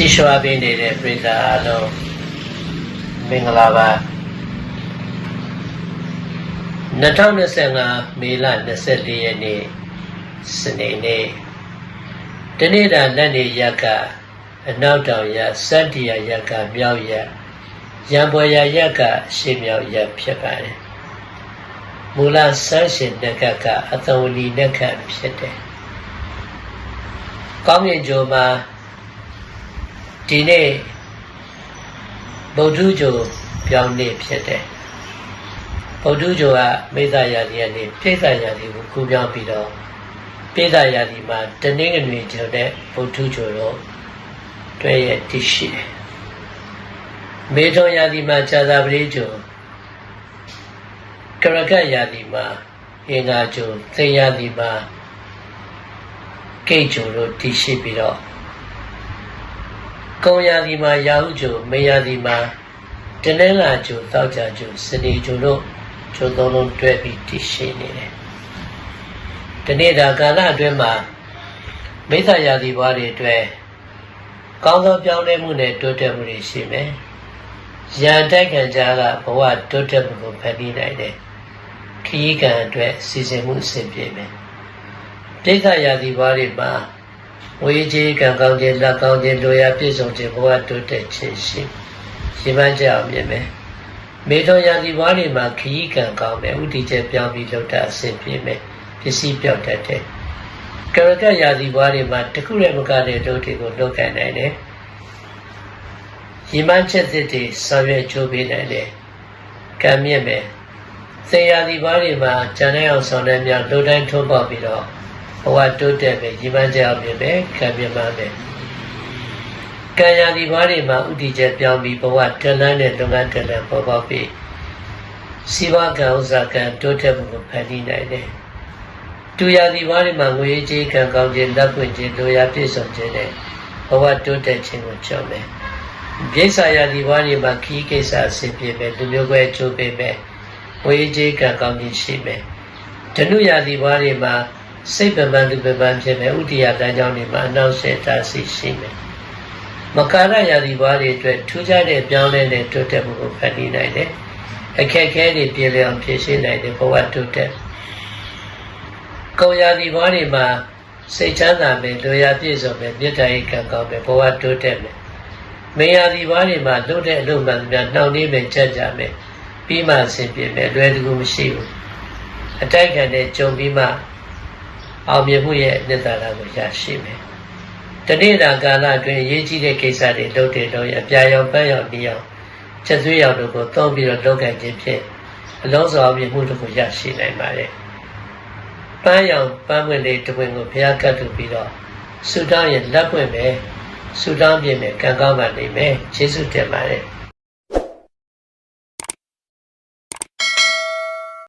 ကြည်ရွှာပေးနေတဲ့ပြည်သားအလုံးမင်္ဂလာပါ2025မေလ24ရက်နေ့စနေနေ့တနေ့တာလက်နေရက်ကအနောက်တောင်ရက်စတ္တိယရက်ကမြောက်ရက်ရံပွဲရရက်ကရှေ့မြောက်ရက်ဖြစ်ပါတယ်မူလဆန်းရှင်နဂတ်ကအသဝလီနဂတ်ဖြစ်တယ်ကောင်းမြင့်ကြိုမှာ ဒီနေ့ဗုဒ္ဓဂျိုပြောင်းနေ့ဖြစ်တယ်ဗုဒ္ဓဂျိုကမိစ္ဆာယာတိကနေပြိစ္ဆာယာတိကိုကူးပြောင်းပြီးတော့ပြိစ္ဆာယာတိမှာတနည်းငွေကျတဲ့ဗုဒ္ဓဂျိုတော့တွေ့ရတည်ရှိတယ်မေထုံယာတိမှာဇာသာပရိဂျိုကရကယာတိမှာအင်္ဂါဂျိုသေယာတိမှာကိတ်ဂျိုတို့တည်ရှိပြီးတော့ ကုံယာဒီမှာရာဟုကျိုမေယာဒီမှာတနင်္လာကျိုတောက်ကြကျိုစနေကျိုတို့ကျိုသုံးလုံးတွဲပြီးတည်ရှိနေတယ်။ဒီနေ့ဒါကာလအတွင်းမှာမိစ္ဆာယာဒီဘွားတွေအတွက်ကောင်းသောပြောင်းလဲမှုနဲ့တိုးတက်မှုတွေရှိမယ်။ရန်တိုက်ခံကြကဘဝတိုးတက်မှုကိုဖန်တီးနိုင်တယ်။ခရီးကံအတွက်စီစဉ်မှုအဆင်ပြေမယ်။ပြိဿယာဒီဘွားတွေမှာ ဝေကြီးကံကောင်းခြင်းလက်ကောင်းခြင်းလိုရာပြည့်စုံခြင်းဘဝတိုးတက်ခြင်းရှိရှိမှကြအောင်မြင်မယ်မေတော်ရာဒီဘွားတွေမှာခရီးကံကောင်းမယ်ဥတီချက်ပြောင်းပြီးလောက်တာအဆင်ပြေမယ်ပစ္စည်းပြောက်တတ်တယ်ကရကရာဒီဘွားတွေမှာတခုလည်းမကတဲ့တို့တွေကိုလောက်ကန်နိုင်တယ်ရှိမှချက်သစ်တွေဆောင်ရွက်ချိုးပေးနိုင်တယ်ကံမြင့်မယ်စေရာဒီဘွားတွေမှာဉာဏ်နဲ့အောင်ဆောင်တဲ့များလူတိုင်းထုံးပေါက်ပြီးတော့ ဘဝတိုးတက်မယ်ညီမကြောက်မြင်မယ်ခံပြမမယ်ကံရာဒီဘွားတွေမှာဥတီချက်ပြောင်းပြီးဘဝတဏ္ဍနဲ့လုပ်ငန်းတဏ္ဍပေါ်ပေါက်ပြီးစီဝကံဥစ္စာကံတိုးတက်မှုကိုဖန်တီးနိုင်တယ်တူရာဒီဘွားတွေမှာငွေကြေးကံကောင်းခြင်းလက်ပွင့်ခြင်းလိုရာပြည့်စုံခြင်းနဲ့ဘဝတိုးတက်ခြင်းကိုကြောက်မယ်ပြိဿရာဒီဘွားတွေမှာခီးကိစ္စအဆင်ပြေမယ်လူမျိုးပဲချိုးပေးမယ်ငွေကြေးကံကောင်းခြင်းရှိမယ်ဓနုရာဒီဘွားတွေမှာ စိတ်ပပန်းသူပပန်းဖြစ်မယ်ဥတ္တရာတန်းကြောင်းတွေမှာအနောက်ဆက်တာစီရှိမယ်မကာရယာဒီဘွားတွေအတွက်ထူးခြားတဲ့ပြောင်းလဲတဲ့တိုးတက်မှုကိုဖန်တီးနိုင်တယ်အခက်အခဲတွေပြည်လျောင်ဖြေရှင်းနိုင်တယ်ဘဝတိုးတက်ကောယာဒီဘွားတွေမှာစိတ်ချမ်းသာမယ်လူရာပြည့်စုံမယ်မေတ္တာရိကံကောင်းမယ်ဘဝတိုးတက်မယ်မေယာဒီဘွားတွေမှာလွတ်တဲ့အလုပ်မှန်များနှောင့်နှေးမယ်ကြက်ကြမယ်ပြီးမှအဆင်ပြေမယ်လွယ်တကူမရှိဘူးအတိုက်ခံတဲ့ကြုံပြီးမှ အောင်မြင်မှုရဲ့နှစ်သာရကိုရရှိမယ်။တနေ့တာကာလအတွင်းရေးကြီးတဲ့ကိစ္စတွေလုပ်တဲ့တော့အပြာရောင်ပန်းရောင်ဒီရောင်ချက်သွေးရောင်တို့ကိုသုံးပြီးတော့လုပ်ကံခြင်းဖြင့်အလုံးစုံအောင်မြင်မှုတို့ကိုရရှိနိုင်ပါတယ်။ပန်းရောင်ပန်းပွင့်လေးတစ်ပွင့်ကိုဘုရားကတ်တူပြီးတော့ဆူတောင်းရင်လက်ပွင့်ပဲဆူတောင်းပြင်မယ်ကံကောင်းပါလိမ့်မယ်။ယေရှုတင်ပါတယ်။